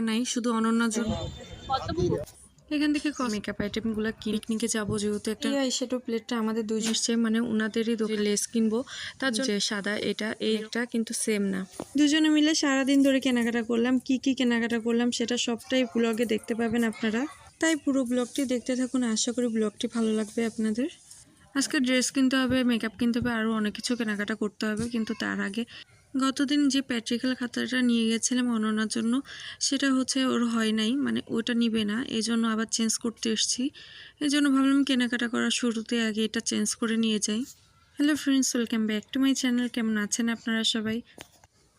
নাই শুধু অনন্যার জন্য এখান থেকে মেকআপ আইটেমগুলো পিকনিকে যাব যেহেতু একটা আইশ্যাডো প্লেটটা আমাদের দুজন সে মানে ওনাদেরই লেস কিনবো। তার জন্য যে সাদা এটা এইটা কিন্তু সেম না। দুজনে মিলে সারাদিন ধরে কেনাকাটা করলাম। কি কি কেনাকাটা করলাম সেটা সবটাই ব্লগে দেখতে পাবেন আপনারা। তাই পুরো ব্লগটি দেখতে থাকুন। আশা করি ব্লগটি ভালো লাগবে আপনাদের। আজকে ড্রেস কিনতে হবে মেকআপ কিনতে হবে আরও অনেক কিছু কেনাকাটা করতে হবে কিন্তু তার আগে গতদিন যে প্র্যাকটিক্যাল খাতাটা নিয়ে গেছিলাম অননার জন্য, সেটা হচ্ছে ওর হয় নাই মানে ওটা নিবে না এই জন্য আবার চেঞ্জ করতে এসেছি। এই জন্য ভাবলাম কেনাকাটা করার শুরুতে আগে এটা চেঞ্জ করে নিয়ে যাই। Hello friends welcome back to my channel কেমন আছেন আপনারা সবাই?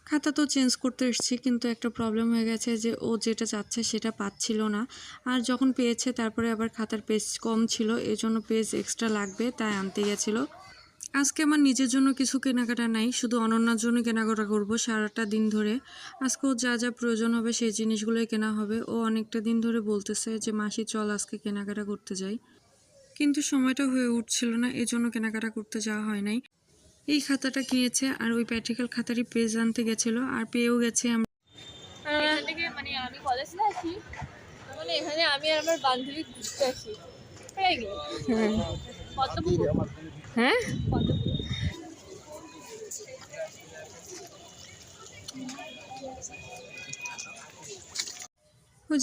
খাতা তো চেঞ্জ করতে এসেছি, কিন্তু একটা প্রবলেম হয়ে গেছে যে ও যেটা চাচ্ছে সেটা পাচ্ছিল না। আর যখন পেয়েছে, তারপরে আবার খাতার পেজ কম ছিল এই জন্য পেজ এক্সট্রা লাগবে, তাই আনতে গেছিল। আজকে আমার নিজের জন্য কিছু কেনাকাটা নাই শুধু অনন্যার জন্য কেনাকাটা করব সারাটা দিন ধরে। আজকে ওর যা যা প্রয়োজন হবে সেই জিনিসগুলোই কেনা হবে। ও অনেকটা দিন ধরে বলতেছে যে মাসি চল আজকে কেনাকাটা করতে যাই। কিন্তু সময়টা হয়ে উঠছিল না এই জন্য কেনাকাটা করতে যাওয়া হয় নাই। এই খাতাটা কিনেছে আর ওই প্র্যাকটিক্যাল খাতারই পেজ আনতে গেছিল আর পেয়েও গেছে আমরা মানে আমি কলেজে আসি মানে এখানে আমি আর আমার বান্ধবী ঘুরতে আসি। হয়ে হ্যাঁ?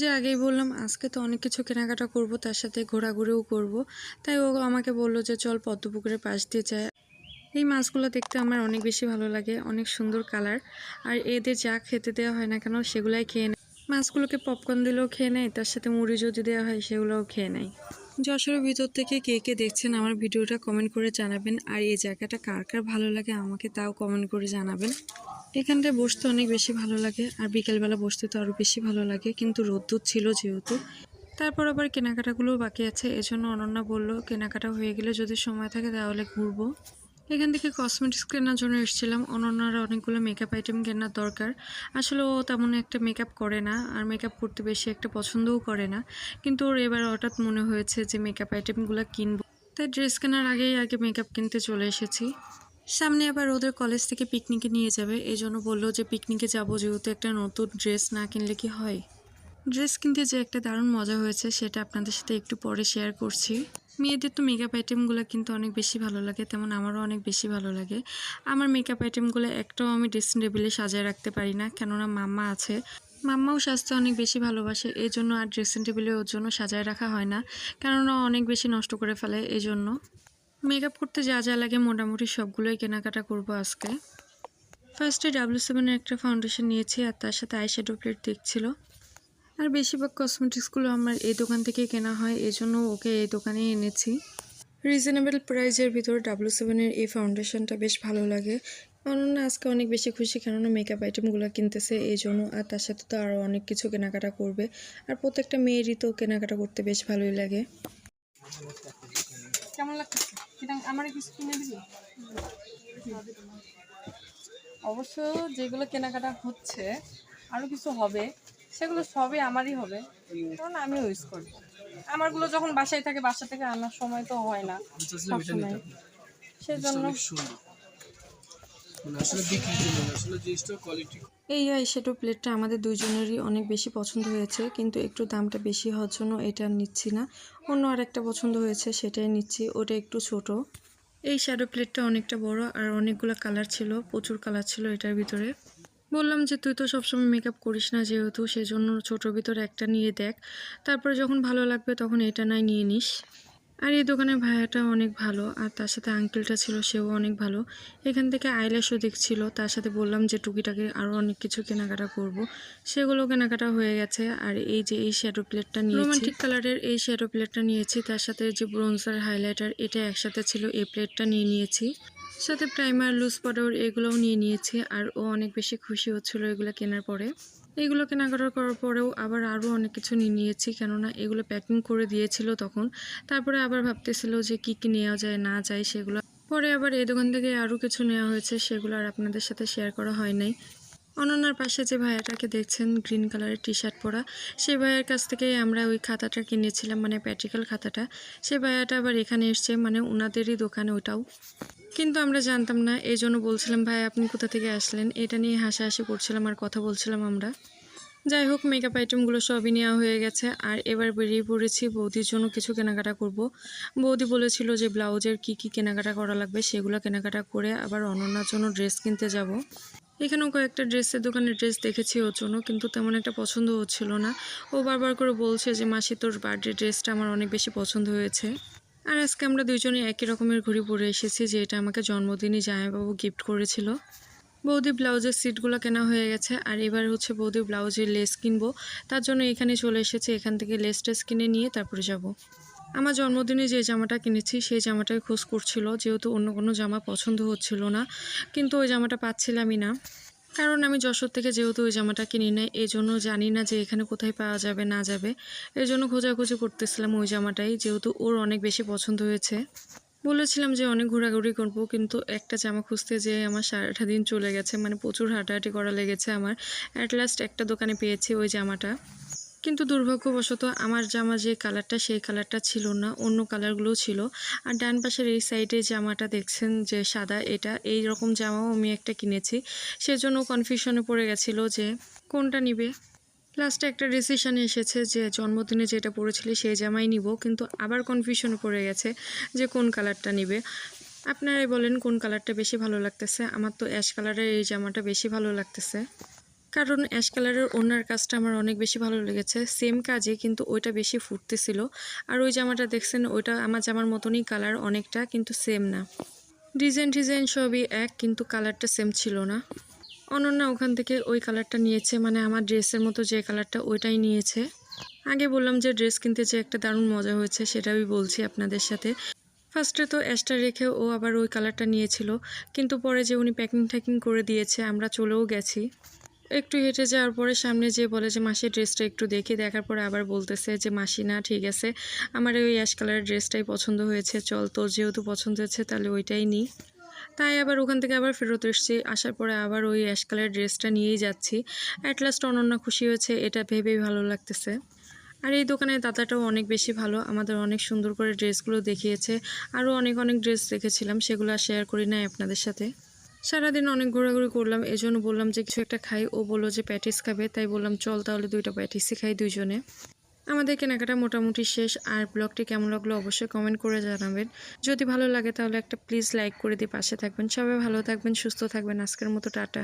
যে আগেই বললাম, আজকে তো অনেক কিছু কেনাকাটা করব, তার সাথে ঘোরাঘুরিও করব। তাই ও আমাকে বলল যে, চল পদ্মপুকুরের পাশ দিয়ে যায় এই মাছগুলো দেখতে আমার অনেক বেশি ভালো লাগে, অনেক সুন্দর কালার। আর এদের যা খেতে দেওয়া হয় না কেন, সেগুলাই খেয়ে নেয়। মাছগুলোকে পপকর্ন দিলেও খেয়ে নেয়, তার সাথে মুড়ি যদি দেওয়া হয়, সেগুলোও খেয়ে নেয়। যশোরের ভিতর থেকে কে কে দেখছেন আমার ভিডিওটা কমেন্ট করে জানাবেন। আর এই জায়গাটা কার কার ভালো লাগে আমাকে তাও কমেন্ট করে জানাবেন। এখানটায় বসতে অনেক বেশি ভালো লাগে আর বিকেলবেলা বসতে তো আরও বেশি ভালো লাগে, কিন্তু রোদ্দুর ছিল যেহেতু। তারপর আবার কেনাকাটাগুলোও বাকি আছে, এজন্য অনন্যা বলল, কেনাকাটা হয়ে গেলে যদি সময় থাকে তাহলে ঘুরবো। এখান থেকে কসমেটিক্স কেনার জন্য এসেছিলাম। অনন্যার অনেকগুলো মেকআপ আইটেম কেনার দরকার। আসলে ও তেমন একটা মেকআপ করে না, আর মেকআপ করতে বেশি একটা পছন্দও করে না। কিন্তু ওর এবার হঠাৎ মনে হয়েছে যে মেকআপ আইটেমগুলো কিনবো। তাই ড্রেস কেনার আগেই আগে মেকআপ কিনতে চলে এসেছি। সামনে আবার ওদের কলেজ থেকে পিকনিকে নিয়ে যাবে। এই জন্য বলল যে পিকনিকে যাব যেহেতু একটা নতুন ড্রেস না কিনলে কি হয়? ড্রেস কিনতে যে একটা দারুণ মজা হয়েছে, সেটা আপনাদের সাথে একটু পরে শেয়ার করছি। মেয়েদের তো মেকআপ আইটেমগুলো কিন্তু অনেক বেশি ভালো লাগে, তেমন আমারও অনেক বেশি ভালো লাগে। আমার মেকআপ আইটেমগুলো একটাও আমি ড্রেসিং টেবিলে সাজায় রাখতে পারি না, কেননা মাম্মা আছে। মাম্মাও স্বাস্থ্য অনেক বেশি ভালোবাসে এই জন্য আর ড্রেসিং টেবিলে ওর জন্য সাজায় রাখা হয় না, কেননা অনেক বেশি নষ্ট করে ফেলে এই জন্য মেকআপ করতে যা যা লাগে মোটামুটি সবগুলোই কেনাকাটা করব আজকে। ফার্স্টে ডাব্লিউ সেভেনের একটা ফাউন্ডেশন নিয়েছি, আর তার সাথে আইশ্যাডো প্লেট দেখছিল। আর বেশিরভাগ কসমেটিক্সগুলো আমার এই দোকান থেকেই কেনা হয় এই জন্য ওকে এই দোকানেই এনেছি। রিজনেবল প্রাইজের ভিতরে ডাব্লিউ সেভেনের এই ফাউন্ডেশনটা বেশ ভালো লাগে। অনন্যা আজকে অনেক বেশি খুশি কেননা মেকআপ আইটেমগুলো কিনতেছে এই জন্য আর তার সাথে তো আরও অনেক কিছু কেনাকাটা করবে। আর প্রত্যেকটা মেয়েরই তো কেনাকাটা করতে বেশ ভালোই লাগে। কেমন লাগতেছে? আমার কিছু কিনে দিবি অবশ্য যেগুলো কেনাকাটা হচ্ছে আরও কিছু হবে। সেগুলো সবই আমারই হবে কারণ আমি ইউজ করব আমারগুলো যখন বাসায় থাকে বাসা থেকে আনার সময় তো হয় না সবসময়। সেজন্য মানে আসলে জন্য না, আসলে জিনিসটা এই আইশ্যাডো প্লেটটা আমাদের দুইজনেরই অনেক বেশি পছন্দ হয়েছে কিন্তু একটু দামটা বেশি হওয়ার জন্য এটা আর নিচ্ছি না। অন্য আরেকটা পছন্দ হয়েছে সেটাই নিচ্ছি ওটা একটু ছোট। এই শ্যাডো প্লেটটা অনেকটা বড় আর অনেকগুলো কালার ছিল প্রচুর কালার ছিল এটার ভিতরে। বললাম যে, তুই তো সবসময় মেকআপ করিস না যেহেতু, সেজন্য ছোটোর ভিতরে একটা নিয়ে দেখ। তারপরে যখন ভালো লাগবে তখন এটা নাই নিয়ে নিস। আর এই দোকানের ভাইয়াটা অনেক ভালো, আর তার সাথে আঙ্কেলটা ছিল, সেও অনেক ভালো। এখান থেকে আইল্যাশও দেখছিল, তার সাথে বললাম যে, টুকিটাকি আরও অনেক কিছু কেনাকাটা করব। সেগুলো কেনাকাটা হয়ে গেছে, আর এই যে, এই শ্যাডো প্লেটটা নিয়েছি। রোমান্টিক কালারের এই শ্যাডো প্লেটটা নিয়েছি, তার সাথে যে ব্রোঞ্জার হাইলাইটার এটা একসাথে ছিল, এই প্লেটটা নিয়ে নিয়েছি। সাথে প্রাইমার লুজ পাউডার এগুলোও নিয়ে নিয়েছে আর ও অনেক বেশি খুশি হচ্ছিল এগুলো কেনার পরে। এগুলো কেনাকাটা করার পরেও আবার আরও অনেক কিছু নিয়ে নিয়েছি কেননা এগুলো প্যাকিং করে দিয়েছিল তখন। তারপরে আবার ভাবতেছিল যে কি কী নেওয়া যায়, না যায় সেগুলো। পরে আবার এই দোকান থেকে আরও কিছু নেওয়া হয়েছে, সেগুলো আর আপনাদের সাথে শেয়ার করা হয় নাই। অনন্যার পাশে যে ভাইয়াটাকে দেখছেন, গ্রিন কালারের টি শার্ট পরা, সেই ভাইয়ার কাছ থেকে আমরা ওই খাতাটা কিনেছিলাম মানে প্র্যাকটিক্যাল খাতাটা। সেই ভাইয়াটা আবার এখানে এসছে মানে ওনাদেরই দোকানে ওটাও। কিন্তু আমরা জানতাম না, এই জন্য বলছিলাম, ভাই, আপনি কোথা থেকে আসলেন? এটা নিয়ে হাসাহাসি করছিলাম আর কথা বলছিলাম আমরা। যাই হোক মেকআপ আইটেমগুলো সবই নেওয়া হয়ে গেছে, আর এবার বেরিয়ে পড়েছি বৌদির জন্য কিছু কেনাকাটা করব। বৌদি বলেছিল যে ব্লাউজের কি কি কেনাকাটা করা লাগবে, সেগুলো কেনাকাটা করে আবার অনন্যার জন্য ড্রেস কিনতে যাব। এখানেও কয়েকটা ড্রেসের দোকানে ড্রেস দেখেছি ওর জন্য, কিন্তু তেমন একটা পছন্দ হচ্ছিল না। ও বারবার করে বলছে যে, মাসি, তোর বার্থডে ড্রেসটা আমার অনেক বেশি পছন্দ হয়েছে। আর আজকে আমরা দুজনে একই রকমের ঘড়ি পরে এসেছি, যে এটা আমাকে জন্মদিনই জামাইবাবু গিফট করেছিল। বৌদি ব্লাউজের সিটগুলো কেনা হয়ে গেছে, আর এবার হচ্ছে বৌদি ব্লাউজের লেস কিনবো। তার জন্য এখানে চলে এসেছে, এখান থেকে লেস টেস কিনে নিয়ে তারপরে যাব। আমার জন্মদিনে যে জামাটা কিনেছি, সেই জামাটাই খোঁজ করছিল। যেহেতু অন্য কোনো জামা পছন্দ হচ্ছিল না, কিন্তু ওই জামাটা পাচ্ছিলামই না। কারণ আমি যশোর থেকে যেহেতু ওই জামাটা কিনি নাই এই জন্য জানি না যে এখানে কোথায় পাওয়া যাবে, না যাবে। এই জন্য খোঁজাখুঁজি করতেছিলাম ওই জামাটাই, যেহেতু ওর অনেক বেশি পছন্দ হয়েছে। বলেছিলাম যে অনেক ঘোরাঘুরি করব, কিন্তু একটা জামা খুঁজতে যেয়ে আমার সারাটা দিন চলে গেছে মানে প্রচুর হাঁটাহাঁটি করা লেগেছে আমার। অ্যাট লাস্ট একটা দোকানে পেয়েছি ওই জামাটা। কিন্তু দুর্ভাগ্যবশত আমার জামা যে কালারটা সেই কালারটা ছিল না, অন্য কালারগুলো ছিল। আর ডান পাশের এই সাইডে জামাটা দেখছেন যে সাদা, এটা এই রকম জামাও আমি একটা কিনেছি। সেজন্য কনফিউশনে পড়ে গেছিল যে কোনটা নিবে? লাস্টে একটা ডিসিশনে এসেছে যে জন্মদিনে যেটা পড়েছিলি সেই জামাই নিব, কিন্তু আবার কনফিউশনে পড়ে গেছে যে কোন কালারটা নিবে। আপনারাই বলেন কোন কালারটা বেশি ভালো লাগতেছে? আমার তো অ্যাশ কালারের এই জামাটা বেশি ভালো লাগতেছে। কারণ অ্যাশ কালারের ওনার কাজটা আমার অনেক বেশি ভালো লেগেছে। সেম কাজে কিন্তু ওইটা বেশি ফুটতেছিল। আর ওই জামাটা দেখছেন, ওইটা আমার জামার মতনই কালার অনেকটা, কিন্তু সেম না। ডিজাইন ডিজাইন সবই এক, কিন্তু কালারটা সেম ছিল না। অনন্যা ওখান থেকে ওই কালারটা নিয়েছে মানে আমার ড্রেসের মতো যে কালারটা ওইটাই নিয়েছে। আগে বললাম যে ড্রেস কিনতে যে একটা দারুণ মজা হয়েছে সেটা আমি বলছি আপনাদের সাথে। ফার্স্টে তো অ্যাশটা রেখে ও আবার ওই কালারটা নিয়েছিল, কিন্তু পরে যে উনি প্যাকিং ট্যাকিং করে দিয়েছে, আমরা চলেও গেছি। একটু হেঁটে যাওয়ার পরে সামনে যে বলে যে, মাসির ড্রেসটা একটু দেখি। দেখার পরে আবার বলতেছে যে, মাসি, না, ঠিক আছে। আমার ওই অ্যাশ কালারের ড্রেসটাই পছন্দ হয়েছে। চল, তোর যেহেতু পছন্দ হয়েছে, তাহলে ওইটাই নিই তাই আবার ওখান থেকে আবার ফেরত এসেছি। আসার পরে আবার ওই অ্যাশ কালারের ড্রেসটা নিয়েই যাচ্ছি। অ্যাট লাস্ট অনন্যা খুশি হয়েছে, এটা ভেবেই ভালো লাগতেছে। আর এই দোকানের দাদাটাও অনেক বেশি ভালো। আমাদের অনেক সুন্দর করে ড্রেসগুলো দেখিয়েছে। আরও অনেক অনেক ড্রেস দেখেছিলাম, সেগুলো শেয়ার করি নাই আপনাদের সাথে। সারাদিন অনেক ঘোরাঘুরি করলাম এই জন্য বললাম যে কিছু একটা খাই। ও বলল যে প্যাটিস খাবে, তাই বললাম, চল তাহলে দুইটা প্যাটিসই খাই দুজনে আমাদের কেনাকাটা মোটামুটি শেষ। আর ব্লগটি কেমন লাগল অবশ্যই কমেন্ট করে জানাবেন। যদি ভালো লাগে তাহলে একটা প্লিজ লাইক করে দিয়ে পাশে থাকবেন। সবাই ভালো থাকবেন, সুস্থ থাকবেন। আজকের মতো টাটা।